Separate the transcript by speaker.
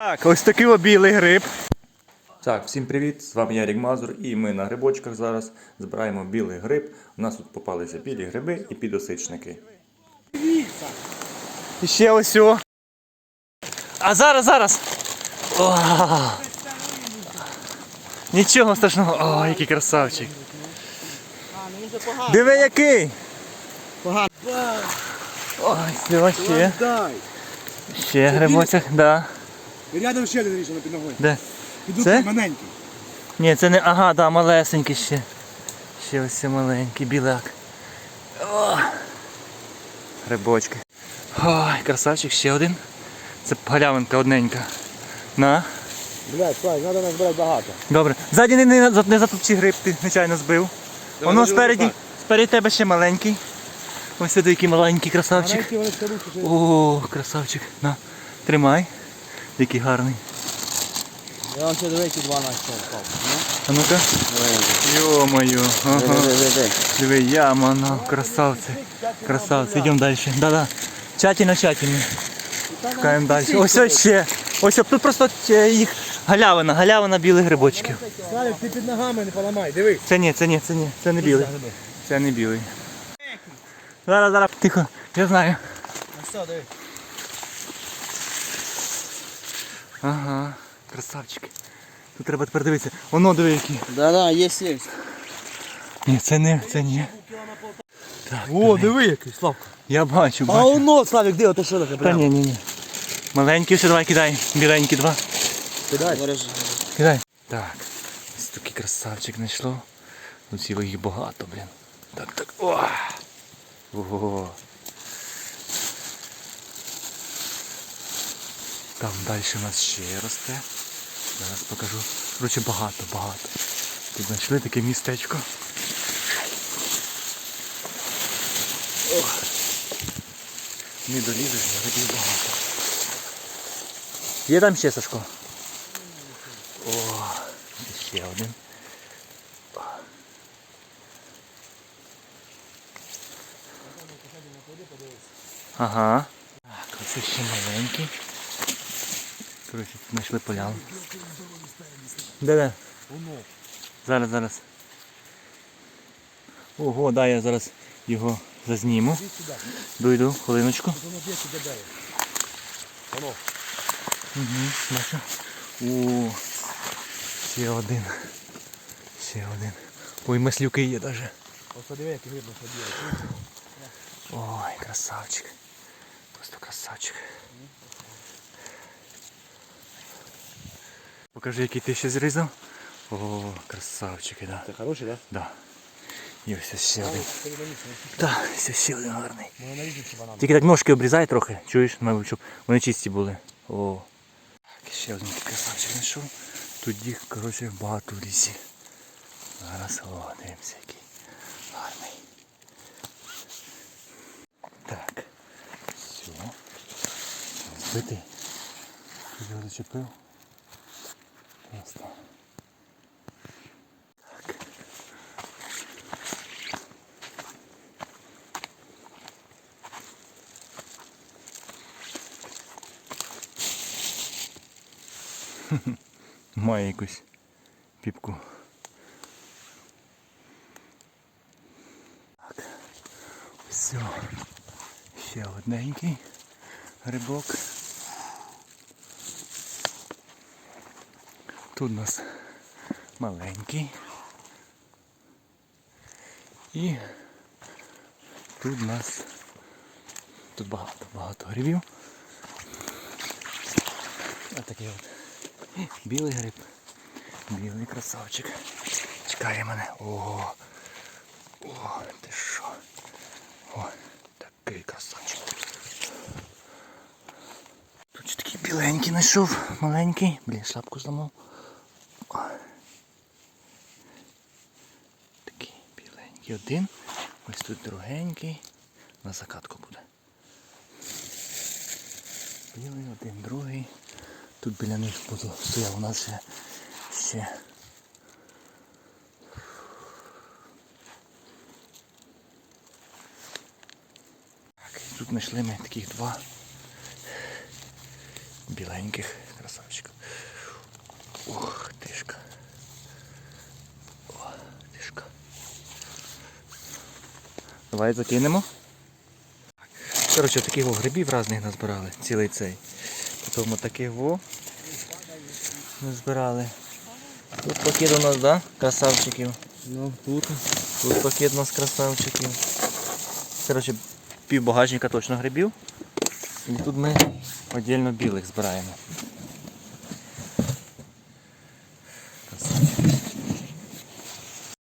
Speaker 1: Так, ось такий о білий гриб.
Speaker 2: Так, всім привіт! З вами Ярік Мазур і ми на грибочках зараз збираємо білий гриб. У нас тут попалися білі гриби і підосичники.
Speaker 1: І ще ось о. А зараз, зараз. О! Нічого страшного. О, який красавчик. Диви який.
Speaker 3: Погано.
Speaker 1: Ой, ще. Ще грибочок, да.
Speaker 3: І рядом ще один рішено під ногою.
Speaker 1: Де?
Speaker 3: Підуть
Speaker 1: Це?
Speaker 3: маленький.
Speaker 1: Ні, це не. Ага, да, малесенький ще. Ще ось цей маленький, біляк. О! Грибочки. Ой, красавчик, ще один. Це галявинка одненька. На.
Speaker 3: Блядь, Слай, треба назбирати багато.
Speaker 1: Добре. Ззаді не, не, не, не затопчи гриб, ти нечайно збив. Воно
Speaker 3: дуже
Speaker 1: спереді, спереді тебе ще маленький. Ось сюди який маленький красавчик.
Speaker 3: Маленький вони
Speaker 1: О, красавчик. На. Тримай. Який гарний.
Speaker 3: Я вам ще дивіться два на впав.
Speaker 1: А ну-ка. Йо-моє. Ага. Диви, яма, ну, красавці. Красавці, йдемо далі. Да-да. Тщательно, тщательно. Шукаємо далі. Ось ось ще. Ось тут просто е, їх галявина, галявина білих грибочків.
Speaker 3: Славик, ти під ногами не поламай, дивись.
Speaker 1: Це ні, це ні, це ні, це не білий. Це не білий. Зараз, зараз, тихо, я знаю.
Speaker 3: Ну все, дивись.
Speaker 1: Ага, красавчик. Тут треба тепер дивитися. Воно диви які.
Speaker 3: Да-да, є, є.
Speaker 1: Ні, це не, це ні. Так,
Speaker 3: О, диви який, Славка.
Speaker 1: я бачу,
Speaker 3: А
Speaker 1: бачу.
Speaker 3: воно, Славик, де, ото що таке?
Speaker 1: Та ні, ні, ні. Маленький все, давай кидай. Біленькі два.
Speaker 3: Кидай.
Speaker 1: Кидай. Так. Ось такий красавчик знайшло. Ну ціло їх багато, блін. Так, так. О! Ого. Там далі у нас ще росте. Зараз покажу. Коротше, багато, багато. Тут знайшли таке містечко. О! Не долізеш, але таких багато. Є там ще Сашко? О, ще один. Ага. Так, оце ще маленький. Коротше, тут знайшли поляну. Де-де? Зараз, зараз. Ого, да, я зараз його зазніму. Дойду, хвилиночку.
Speaker 3: Воно.
Speaker 1: Угу, бачу. О, ще один. Ще один. Ой, маслюки є даже.
Speaker 3: Ось подиви, який видно, що.
Speaker 1: Ой, красавчик. Просто красавчик. Покажи, який ти ще зрізав. О, красавчики, да.
Speaker 3: Це хороший, так?
Speaker 1: Да. І ось ще один. Так, ось ще один гарний. Тільки так ножки обрізай трохи, чуєш, мабуть, щоб вони чисті були. О. Так, ще один красавчик знайшов. Тут їх, коротше, багато в лісі. Зараз о, дивимося, який гарний. Так. Все. Збитий. Зачепив. Просто. Так. Має якусь піпку. Так. Все. Ще одненький грибок. Тут у нас маленький. І тут у нас тут багато, багато грибів. Ось такий от. Білий гриб. Білий красавчик. Чекає мене. Ого. О, ти що? О, такий красавчик. Тут ще такий біленький знайшов, маленький. Блін, шапку зламав. І один. Ось тут другенький. На закатку буде. Білий, один, другий. Тут біля них буду стояв. У нас ще ще. Так, тут знайшли ми таких два біленьких красавчика. Ох, тишка. О, тишка. Давай закинемо. Коротше, таких во грибів різних назбирали, цілий цей. Потім таких во назбирали. Тут пакет у нас, да? Красавчиків.
Speaker 3: Ну, тут.
Speaker 1: Тут пакет у нас красавчиків. Коротше, пів багажника точно грибів. І тут ми віддільно білих збираємо.